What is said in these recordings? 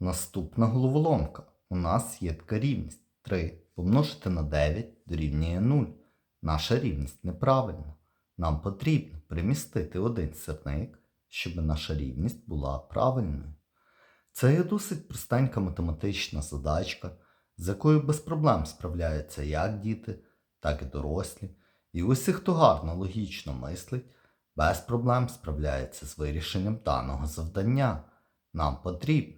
Наступна головоломка. У нас є така рівність 3 помножити на 9 дорівнює 0. Наша рівність неправильна. Нам потрібно примістити один сірник, щоб наша рівність була правильною. Це є досить простенька математична задачка, з якою без проблем справляються як діти, так і дорослі. І усі, хто гарно логічно мислить, без проблем справляється з вирішенням даного завдання. Нам потрібно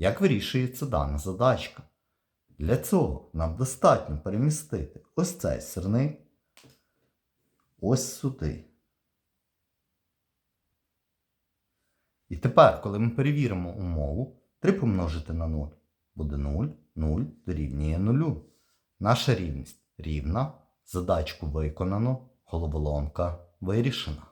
Як вирішується дана задачка? Для цього нам достатньо перемістити ось цей сирник ось сюди. І тепер, коли ми перевіримо умову, 3 помножити на 0 буде 0, 0 дорівнює 0. Наша рівність рівна, задачку виконано, головоломка вирішена.